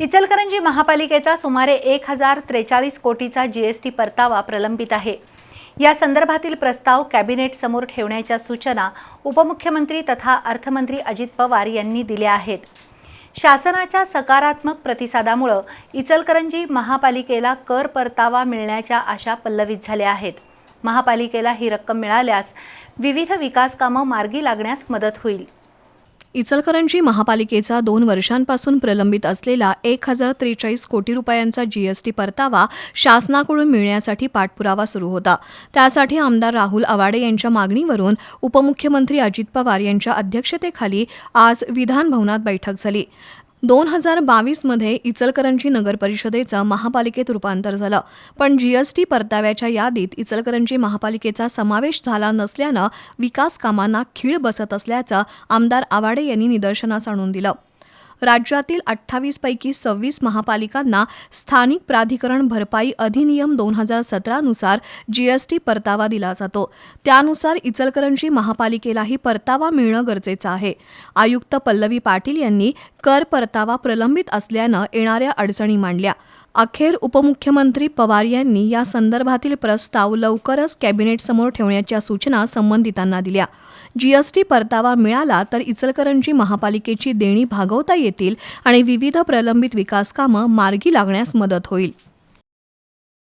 इचलकरंजी महापालिकेचा सुमारे एक हजार त्रेचाळीस कोटीचा जीएसटी परतावा प्रलंबित आहे. या संदर्भातील प्रस्ताव कॅबिनेट समोर ठेवण्याच्या सूचना उपमुख्यमंत्री तथा अर्थमंत्री अजित पवार यांनी दिल्या आहेत. शासनाच्या सकारात्मक प्रतिसादामुळं इचलकरंजी महापालिकेला कर परतावा मिळण्याच्या आशा पल्लवित झाल्या आहेत. महापालिकेला ही रक्कम मिळाल्यास विविध विकास कामं मार्गी लागण्यास मदत होईल. इचलकरंजी महापालिकेचा दोन वर्षांपासून प्रलंबित असलेला एक हजार त्रेचाळीस कोटी रुपयांचा जीएसटी परतावा शासनाकडून मिळण्यासाठी पाठपुरावा सुरू होता. त्यासाठी आमदार राहुल आवाडे यांच्या मागणीवरून उपमुख्यमंत्री अजित पवार यांच्या अध्यक्षतेखाली आज विधानभवनात बैठक झाली. दोन हजार बावीसमध्ये इचलकरंजी नगर परिषदेचं महापालिकेत रूपांतर झालं. पण जीएसटी परताव्याच्या यादीत इचलकरंजी महापालिकेचा समावेश झाला नसल्यानं विकास कामांना खीळ बसत असल्याचं आमदार आवाडे यांनी निदर्शनास आणून दिलं. राज्यातील अठ्ठावीस पैकी सव्वीस महापालिकांना स्थानिक प्राधिकरण भरपाई अधिनियम दोन हजार सतरानुसार जीएसटी परतावा दिला जातो. त्यानुसार इचलकरंजी महापालिकेलाही परतावा मिळणं गरजेचं आहे. आयुक्त पल्लवी पाटील यांनी कर परतावा प्रलंबित असल्यानं येणाऱ्या अडचणी मांडल्या. अखेर उपमुख्यमंत्री पवार यांनी या संदर्भातील प्रस्ताव लवकरच कॅबिनेटसमोर ठेवण्याच्या सूचना संबंधितांना दिल्या. जीएसटी परतावा मिळाला तर इचलकरंजी महापालिकेची देणी भागवता येतील आणि विविध प्रलंबित विकास कामं मार्गी लागण्यास मदत होईल.